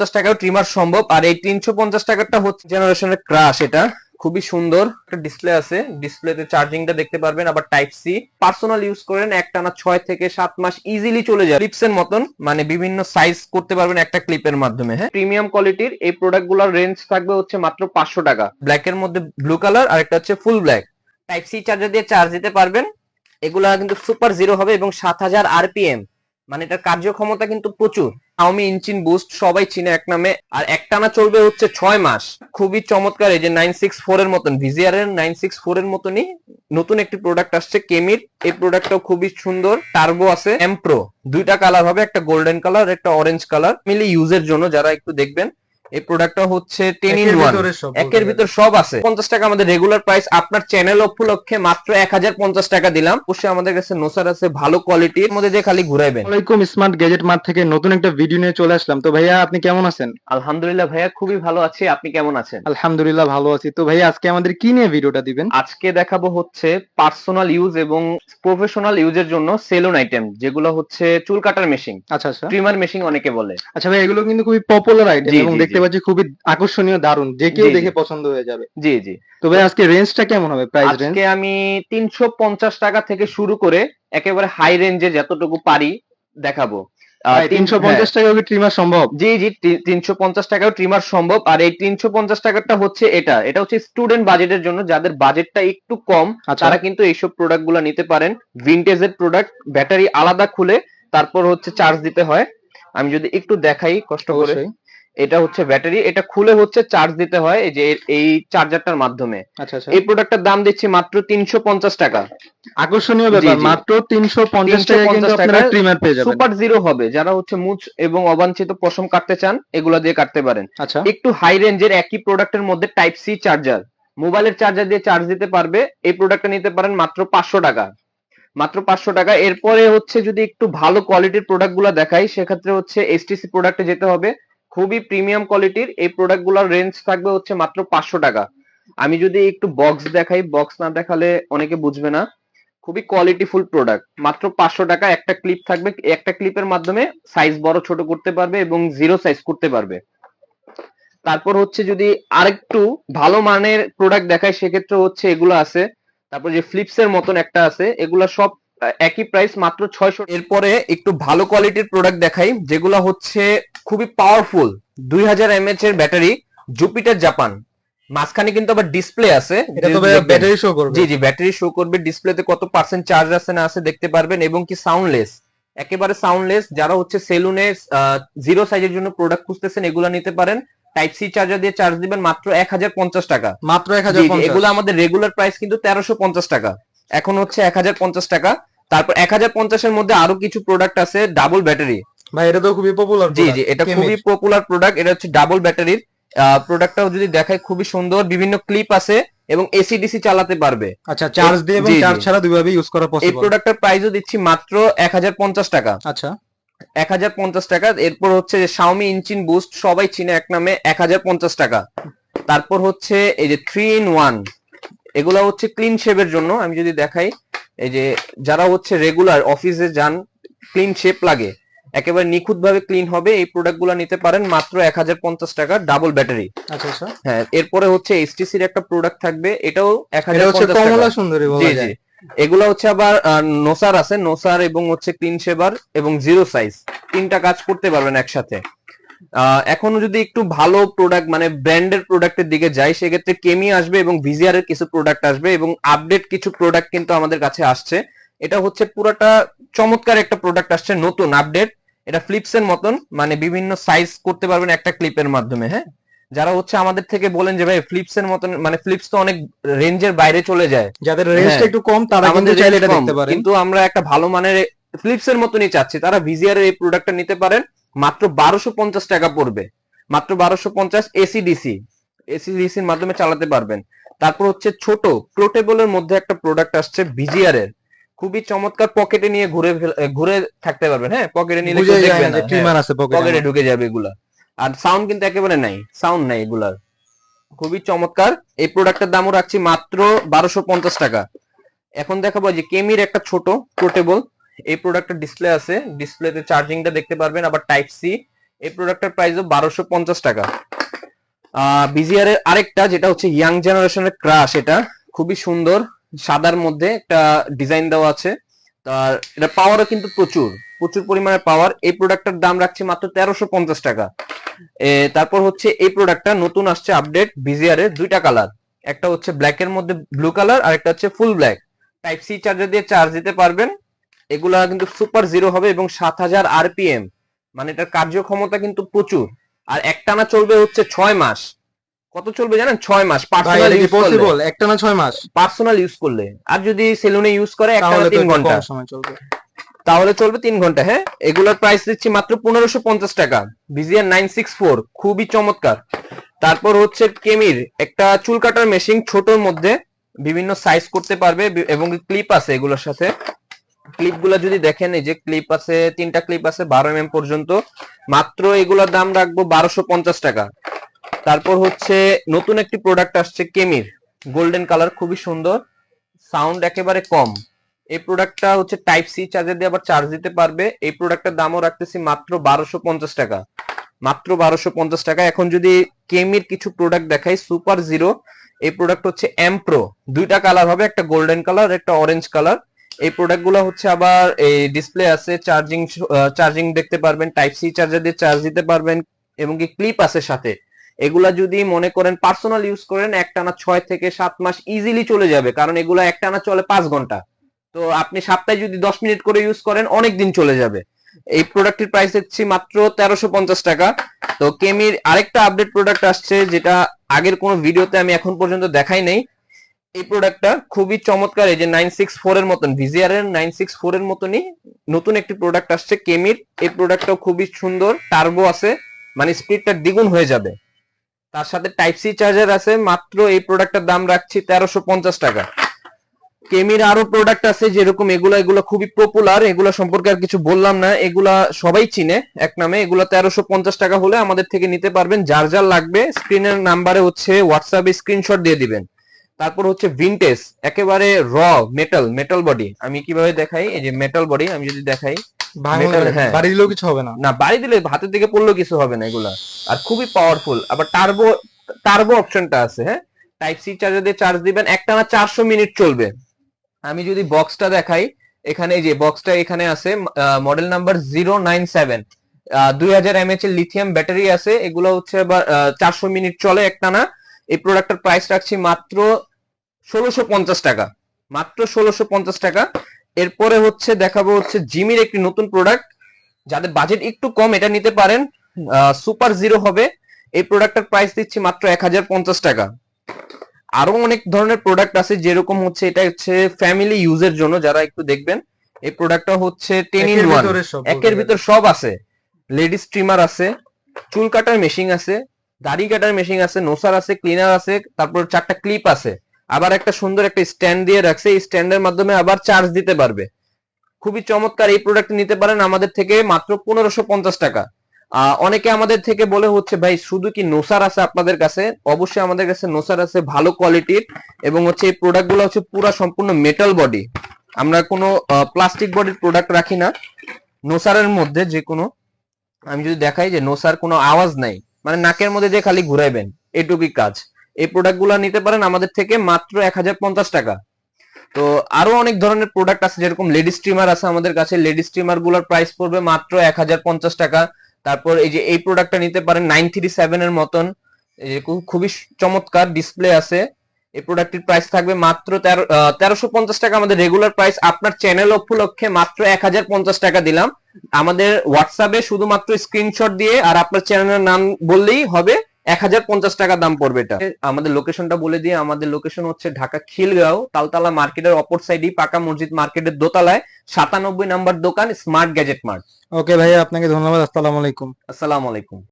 পঞ্চাশ টাকাও ট্রিমার সম্ভব। আর এই তিনশো পঞ্চাশ টাকাটা হচ্ছে জেনারেশনের ক্রাশ এটা খুবই সুন্দর। একটা ডিসপ্লে আছে। ডিসপ্লেতে চার্জিংটা দেখতে পারবেন। আবার টাইপ সি পার্সোনাল ইউজ করেন, একটানা ছয় থেকে সাত মাস ইজিলি চলে যায়। ক্লিপস এর মতন মানে বিভিন্ন সাইজ করতে পারবেন একটা ক্লিপের মাধ্যমে হ্যাঁ? প্রিমিয়াম কোয়ালিটির এই প্রোডাক্টগুলোর রেঞ্জ থাকবে হচ্ছে মাত্র পাঁচশো টাকা। ব্ল্যাক এর মধ্যে ব্লু কালার আর একটা হচ্ছে full black type C charger দিয়ে চার্জ দিতে পারবেন। এগুলা কিন্তু সুপার জিরো হবে এবং সাত হাজার আরপিএম মানে এটার কার্যক্ষমতা কিন্তু প্রচুর। আমি ইঞ্চিন বুস্ট সবাই চিনে এক নামে, আর একটানা চলবে হচ্ছে ছয় মাস। খুবই চমৎকার এই যে নাইন সিক্স ফোর এর মতন ভিজিআর এর নাইন সিক্স ফোর এর মতনই নতুন একটি প্রোডাক্ট আসছে কেমির এই প্রোডাক্টটাও খুবই সুন্দর টার্বো আছে এমপ্রো দুইটা কালার হবে, একটা গোল্ডেন কালার একটা অরেঞ্জ কালার মিলি ইউজের জন্য যারা একটু দেখবেন এই প্রোডাক্টটা হচ্ছে টেন ইন ওয়ান একের ভিতর সব আছে। পঞ্চাশ টাকা আমাদের রেগুলার প্রাইস আপনার চ্যানেল উপলক্ষে মাত্র এক হাজার পঞ্চাশ টাকা দিলাম। অবশ্যই আমাদের কাছে নোসার আছে ভালো কোয়ালিটির মধ্যে যে খালি ঘুরাইবেন। আসসালামাইকুম স্মার্ট গ্যাজেট মার্ট থেকে নতুন একটা ভিডিও নিয়ে চলে আসলাম। তো ভাইয়া আপনি কেমন আছেন? আলহামদুলিল্লাহ ভাইয়া খুবই ভালো আছি। আপনি কেমন আছেন? আলহামদুলিল্লাহ ভালো আছি। তো ভাইয়া আজকে আমাদের কি নিয়ে ভিডিওটা দিবেন? আজকে দেখাবো হচ্ছে পার্সোনাল ইউজ এবং প্রফেশনাল ইউজের জন্য সেলুন আইটেম যেগুলো হচ্ছে চুল কাটার মেশিন আচ্ছা আচ্ছা। ট্রিমার মেশিন অনেকে বলে। আচ্ছা ভাই এগুলো কিন্তু খুবই পপুলার আইটেম এবং দেখতে। পাচ্ছি খুবই আকর্ষণীয় দারুণ। যে কেউ। দেখে পছন্দ হয়ে যাবে। জি জি। তো ভাই আজকে রেঞ্জটা কেমন হবে? প্রাইস রেঞ্জ আজকে আমি তিনশো পঞ্চাশ টাকা থেকে শুরু করে একেবারে হাই রেঞ্জে যতটুকু পারি দেখাবো। তিন- তিনশো হ্যাঁ। পঞ্চাশ টাকা কি ট্রিমার সম্ভব? জি জি তিনশো পঞ্চাশ টাকাও ট্রিমার সম্ভব। আর এই তিনশো পঞ্চাশ টাকাটা হচ্ছে এটা। এটা হচ্ছে স্টুডেন্ট বাজেটের জন্য। যাদের বাজেটটা একটু কম আচ্ছা। তারা কিন্তু এইসব প্রোডাক্টগুলো নিতে পারেন। ভিনটেজের প্রোডাক্ট ব্যাটারি আলাদা খুলে তারপর হচ্ছে চার্জ দিতে হয়। আমি যদি একটু দেখাই কষ্ট করে। এটা হচ্ছে ব্যাটারি এটা খুলে হচ্ছে চার্জ দিতে হয় এই যে এই চার্জারটার মাধ্যমে। আচ্ছা আচ্ছা। এই প্রোডাক্টটার দাম দিচ্ছি মাত্র তিনশো পঞ্চাশ টাকা। আকর্ষণীয় ব্যাপার মাত্র তিনশো পঞ্চাশ টাকা কিন্তু আপনারা ট্রিমার পেয়ে যাবেন। সুপার জিরো হবে। যারা হচ্ছে মুছ এবং অবাঞ্ছিত পশম কাটতে চান এগুলা দিয়ে কাটতে পারেন। আচ্ছা। একটু হাই রেঞ্জের একই প্রোডাক্টের মধ্যে টাইপ সি চার্জার মোবাইলের চার্জার দিয়ে চার্জ দিতে পারবে এই প্রোডাক্টটা নিতে পারেন মাত্র পাঁচশো টাকা। মাত্র পাঁচশো টাকা। এরপরে হচ্ছে যদি একটু ভালো কোয়ালিটির প্রোডাক্টগুলা দেখাই সেক্ষেত্রে হচ্ছে এসটিসি প্রোডাক্টে যেতে হবে। খুবই প্রিমিয়াম কোয়ালিটির এই প্রোডাক্টগুলার রেঞ্জ থাকবে হচ্ছে মাত্র পাঁচশো টাকা। আমি যদি একটু বক্স দেখাই বক্স না দেখালে অনেকে বুঝবে না। খুবই কোয়ালিটিফুল প্রোডাক্ট মাত্র পাঁচশো টাকা, একটা ক্লিপ থাকবে। একটা ক্লিপের মাধ্যমে সাইজ বড়, ছোট করতে পারবে এবং জিরো সাইজ করতে পারবে। তারপর হচ্ছে যদি আরেকটু ভালো মানের প্রোডাক্ট দেখায় সেক্ষেত্রে হচ্ছে এগুলো আছে। তারপর যে ফ্লিপস এর মতন একটা আছে, এগুলা সব একই প্রাইস মাত্র ছয়শো এরপরে একটু ভালো কোয়ালিটির প্রোডাক্ট দেখাই, যেগুলো হচ্ছে খুবই পাওয়ারফুল দুই হাজার এমএচ এর ব্যাটারি জুপিটার জাপান মাঝখানে কিন্তু আবার ডিসপ্লে আছে। এটা তো। ব্যাটারি শো করবে। জি জি ব্যাটারি শো করবে। ডিসপ্লেতে কত পার্সেন্ট চার্জ আছে না আছে দেখতে পারবেন এবং কি সাউন্ডলেস একেবারে সাউন্ডলেস যারা হচ্ছে সেলুনে জিরো সাইজের জন্য প্রোডাক্ট খুঁজতেছেন এগুলা নিতে পারেন। টাইপ সি চার্জার দিয়ে চার্জ দিবেন মাত্র এক হাজার পঞ্চাশ টাকা। মাত্র এক হাজার এগুলো আমাদের রেগুলার প্রাইস কিন্তু তেরোশো পঞ্চাশ টাকা। এখন হচ্ছে এক হাজার পঞ্চাশ টাকা। তারপর এক হাজার পঞ্চাশের মধ্যে আরও কিছু প্রোডাক্ট আছে ডাবল ব্যাটারি ভাই এটা তো খুবই পপুলার জি জি এটা খুবই পপুলার প্রোডাক্ট এটা হচ্ছে ডাবল ব্যাটারির প্রোডাক্টটাও যদি দেখায় খুবই সুন্দর বিভিন্ন ক্লিপ আছে এবং এসি ডিসি চালাতে পারবে। আচ্ছা চার্জ দিয়ে এবং। চার্জ ছাড়া দুইভাবে ইউজ করা এই পসিবল প্রোডাক্টের প্রাইসও দিচ্ছি মাত্র এক হাজার পঞ্চাশ টাকা। আচ্ছা। এক হাজার পঞ্চাশ টাকা এরপর হচ্ছে যে শাওমি ইঞ্চিন বুস্ট সবাই চিনে এক নামে এক হাজার পঞ্চাশ টাকা। তারপর হচ্ছে এই যে থ্রি ইন ওয়ান এগুলো হচ্ছে ক্লিন শেপের জন্য। আমি যদি দেখাই এই যে যারা হচ্ছে রেগুলার অফিসে যান ক্লিন শেপ লাগে। একেবারে নিখুঁত ভাবে ক্লিন হবে এই প্রোডাক্টগুলো নিতে পারেন মাত্র এক হাজার পঞ্চাশ টাকা ডাবল ব্যাটারি আচ্ছা আচ্ছা। হ্যাঁ এরপরে হচ্ছে এইচটিসির একটা প্রোডাক্ট থাকবে এটাও এক এটা হাজার কমলা সুন্দরী বলা জি যায়। এগুলো হচ্ছে আবার নোসার আছে নোসার এবং হচ্ছে ক্লিন শেভার এবং জিরো সাইজ তিনটা কাজ করতে পারবেন একসাথে। এখনও যদি একটু ভালো প্রোডাক্ট মানে ব্র্যান্ডের প্রোডাক্টের দিকে যাই সেক্ষেত্রে কেমি আসবে এবং ভিজিআর এর কিছু প্রোডাক্ট আসবে এবং আপডেট কিছু প্রোডাক্ট কিন্তু আমাদের কাছে আসছে। এটা হচ্ছে পুরোটা চমৎকার একটা প্রোডাক্ট আসছে নতুন আপডেট এটা ফ্লিপস এর মতন মানে বিভিন্ন সাইজ করতে পারবেন একটা ক্লিপের মাধ্যমে হ্যাঁ? যারা হচ্ছে আমাদের থেকে বলেন যে ভাই ফ্লিপস এর মতন মানে ফ্লিপস তো অনেক রেঞ্জের বাইরে চলে যায়। যাদের রেঞ্জটা হ্যাঁ। একটু কম তারা কিন্তু চাইলে এটা দেখতে পারেন। কিন্তু আমরা একটা ভালো মানের ফ্লিপস এর মতনই চাচ্ছি। তারা ভিজিআর এর এই প্রোডাক্টটা নিতে পারেন মাত্র বারোশো পঞ্চাশ টাকা পড়বে। মাত্র বারোশো পঞ্চাশ এসি ডিসি এসি ডিসির মাধ্যমে চালাতে পারবেন। তারপর হচ্ছে ছোট পোর্টেবলের মধ্যে একটা প্রোডাক্ট আসছে ভিজিআর এর। খুবই চমৎকার পকেটে নিয়ে ঘুরে ঘুরে থাকতে পারবেন হ্যাঁ? পকেটে নিলে বুঝে কেউ যায় দেখবে না না যে হ্যাঁ। ট্রিমার আছে পকেটে পকেটে ঢুকে যাবে এগুলা। আর সাউন্ড কিন্তু একেবারে নাই সাউন্ড নাই এগুলার। খুবই চমৎকার। এই প্রোডাক্টের দামও রাখছি মাত্র বারোশো পঞ্চাশ টাকা। এখন দেখাবো যে কেমির একটা ছোট পোর্টেবল এই প্রোডাক্টের ডিসপ্লে আছে। ডিসপ্লেতে চার্জিংটা দেখতে পারবেন আবার টাইপ সি এই প্রোডাক্টের প্রাইসও বারোশো পঞ্চাশ টাকা। বিজিআর এর আরেকটা যেটা হচ্ছে ইয়াং জেনারেশনের ক্রাশ এটা খুবই সুন্দর। সাদার মধ্যে একটা ডিজাইন দেওয়া আছে। তার এটা পাওয়ারও কিন্তু প্রচুর। প্রচুর পরিমাণে পাওয়ার এই প্রোডাক্টের দাম রাখছি মাত্র তেরোশো পঞ্চাশ টাকা। তারপর হচ্ছে এই প্রোডাক্টটা নতুন আসছে আপডেট বিজিআর এর দুইটা কালার একটা হচ্ছে ব্ল্যাক এর মধ্যে ব্লু কালার আর একটা হচ্ছে full black type C charger দিয়ে চার্জ দিতে পারবেন। এগুলা কিন্তু সুপার জিরো হবে এবং সাত হাজার আরপিএম মানে এটার কার্যক্ষমতা কিন্তু প্রচুর। আর একটানা চলবে হচ্ছে ছয় মাস। কত চলবে জানেন? ছয় মাস পার্সোনাল ইউজ করলে। পসিবল একটা না ছয় মাস? পার্সোনাল ইউজ করলে। আর যদি সেলুনে ইউজ করে একটানা তাহলে তো তিন ঘণ্টা। সময় চলবে। তাহলে চলবে তিন ঘণ্টা হ্যাঁ? এগুলোর প্রাইস দিচ্ছি মাত্র পনেরোশো পঞ্চাশ টাকা। ভিজিআর নাইন সিক্স ফোর খুবই চমৎকার। তারপর হচ্ছে কেমির একটা চুল কাটার মেশিন ছোটর মধ্যে বিভিন্ন সাইজ করতে পারবে এবং ক্লিপ আছে এগুলোর সাথে। ক্লিপগুলা যদি দেখেন এই যে ক্লিপ আছে তিনটা ক্লিপ আছে বারো এম পর্যন্ত। মাত্র এগুলোর দাম রাখব বারোশো পঞ্চাশ টাকা। তারপর হচ্ছে নতুন একটি প্রোডাক্ট আসছে কেমির। গোল্ডেন কালার খুবই সুন্দর। সাউন্ড একেবারে কম। এই প্রোডাক্টটা হচ্ছে টাইপ সি চার্জার দিয়ে আবার চার্জ দিতে পারবে। এই প্রোডাক্টের দামও রাখতেছি মাত্র বারোশো পঞ্চাশ টাকা। মাত্র বারোশো পঞ্চাশ টাকা। এখন যদি কেমির কিছু প্রোডাক্ট দেখাই সুপার জিরো এই প্রোডাক্ট হচ্ছে এম প্রো দুইটা কালার হবে, একটা গোল্ডেন কালার একটা অরেঞ্জ কালার এই প্রোডাক্টগুলো হচ্ছে আবার এই ডিসপ্লে আছে চার্জিং চার্জিং দেখতে পারবেন টাইপ সি চার্জার দিয়ে চার্জ দিতে পারবেন, এবং কি ক্লিপ আছে সাথে। এগুলা যদি মনে করেন পার্সোনাল ইউজ করেন, একটানা ছয় থেকে সাত মাস ইজিলি চলে যাবে। কারণ এগুলো একটানা চলে পাঁচ ঘণ্টা। তো আপনি সপ্তাহে যদি দশ মিনিট করে ইউজ করেন, অনেক দিন চলে যাবে। এই প্রোডাক্টের প্রাইস দিচ্ছি মাত্র তেরোশো পঞ্চাশ টাকা। তো কেমির আরেকটা আপডেট প্রোডাক্ট আসছে, যেটা আগের কোনো ভিডিওতে আমি এখন পর্যন্ত দেখাই নাই। এই প্রোডাক্টটা খুবই চমৎকার, এই যে নাইন সিক্স ফোর এর মতন ভিজিআর এর নাইন সিক্স ফোর এর মতনই নতুন একটি প্রোডাক্ট আসছে। কেমির, এই প্রোডাক্টটাও খুবই সুন্দর টার্বো আছে মানে স্পিডটা দ্বিগুণ হয়ে যাবে। তার সাথে টাইপ সি চার্জার আছে, মাত্র এই প্রোডাক্টের দাম রাখছি তেরোশো পঞ্চাশ টাকা। কেমির আরও প্রোডাক্ট আছে যেরকম এগুলা, এগুলো খুবই পপুলার এগুলো সম্পর্কে আর কিছু বললাম না। এগুলা সবাই চিনে, এক নামে। এগুলা তেরোশো পঞ্চাশ টাকা হলে আমাদের থেকে নিতে পারবেন। যার যার লাগবে স্ক্রিনের নাম্বারে হচ্ছে হোয়াটসঅ্যাপে স্ক্রিনশট দিয়ে দিবেন। তারপর হচ্ছে ভিনটেজ একেবারে র মেটাল মেটাল বডি আমি কীভাবে দেখাই? এই যে মেটাল বডি আমি যদি দেখাই। বাড়ি দিলেও কিছু হবে না। না বাড়ি দিলে হাতের দিকে পড়লেও কিছু হবে না এগুলা। আর খুবই পাওয়ারফুল আবার টার্বো টার্বো অপশনটা আছে হ্যাঁ? টাইপ সি চার্জার দিয়ে চার্জ দিবেন একটানা চারশো মিনিট চলবে। আমি যদি বক্সটা দেখাই এখানে এই যে বক্সটা এখানে আছে model number zero nine seven দুই হাজার এমএচ এর লিথিয়াম ব্যাটারি আছে এগুলো হচ্ছে আবার চারশো মিনিট চলে একটানা। এই প্রোডাক্টের প্রাইস রাখছি মাত্র ষোলোশো পঞ্চাশ টাকা। মাত্র ষোলোশো পঞ্চাশ টাকা। এরপরে হচ্ছে দেখাবো হচ্ছে জিমির একটি নতুন প্রোডাক্ট যাদের বাজেট একটু কম এটা নিতে পারেন। সুপার জিরো হবে। এই প্রোডাক্টের প্রাইস দিচ্ছি মাত্র এক হাজার পঞ্চাশ টাকা। আরও অনেক ধরনের প্রোডাক্ট আছে যেরকম হচ্ছে এটা হচ্ছে ফ্যামিলি ইউজের জন্য যারা একটু দেখবেন এই প্রোডাক্টটা হচ্ছে টেন ইন একের ওয়ান একের ভিতর সব আছে। লেডিস স্ট্রিমার আছে চুল কাটার মেশিন আছে দাড়ি কাটার মেশিন আছে নোসার আছে ক্লিনার আছে তারপর চারটা ক্লিপ আছে। আবার একটা সুন্দর একটা স্ট্যান্ড দিয়ে রাখছে। এই স্ট্যান্ডের মাধ্যমে আবার চার্জ দিতে পারবে। খুবই চমৎকার এই প্রোডাক্ট নিতে পারেন আমাদের থেকে মাত্র পনেরোশো পঞ্চাশ টাকা। অনেকে আমাদের থেকে বলে হচ্ছে, ভাই, শুধু কি নোসার আছে আপনাদের কাছে? অবশ্যই আমাদের কাছে নোসার আছে ভালো কোয়ালিটির এবং হচ্ছে এই প্রোডাক্টগুলো হচ্ছে পুরো সম্পূর্ণ মেটাল বডি আমরা কোনো প্লাস্টিক বডির প্রোডাক্ট রাখি না। নোসারের মধ্যে যে কোনো, আমি যদি দেখাই যে নোসার কোনো আওয়াজ নাই মানে নাকের মধ্যে দিয়ে খালি ঘুরাইবেন, এটুকুই কাজ। এই প্রোডাক্টগুলো নিতে পারেন আমাদের থেকে মাত্র এক হাজার পঞ্চাশ টাকা। তো আরও অনেক ধরনের প্রোডাক্ট আছে, যেরকম লেডিস স্ট্রিমার আছে আমাদের কাছে। লেডিস স্ট্রিমারগুলোর প্রাইস পড়বে মাত্র এক হাজার পঞ্চাশ টাকা। তারপর এই যে এই প্রোডাক্টটা নিতে পারেন নাইন থ্রি সেভেন এর মতন। খুবই চমৎকার ডিসপ্লে আছে। এই প্রোডাক্টটির প্রাইস থাকবে মাত্র তেরো তেরোশো পঞ্চাশ টাকা। আমাদের রেগুলার প্রাইস আপনার চ্যানেল উপলক্ষে মাত্র এক হাজার পঞ্চাশ টাকা দিলাম। আমাদের হোয়াটসঅ্যাপে শুধুমাত্র স্ক্রিনশট দিয়ে আর আপনার চ্যানেলের নাম বললেই হবে। এক হাজার পঞ্চাশ টাকা দাম পড়বে এটা। আমাদের লোকেশনটা বলে দিয়ে আমাদের লোকেশন হচ্ছে ঢাকা খিলগাঁও তালতলা মার্কেটের অপর সাইডেই পাকা মসজিদ মার্কেটের দোতলায় সাতানব্বই নাম্বার দোকান স্মার্ট গ্যাজেট মার্ট ওকে ভাইয়া আপনাকে ধন্যবাদ আসসালামু আলাইকুম। আসসালামু আলাইকুম।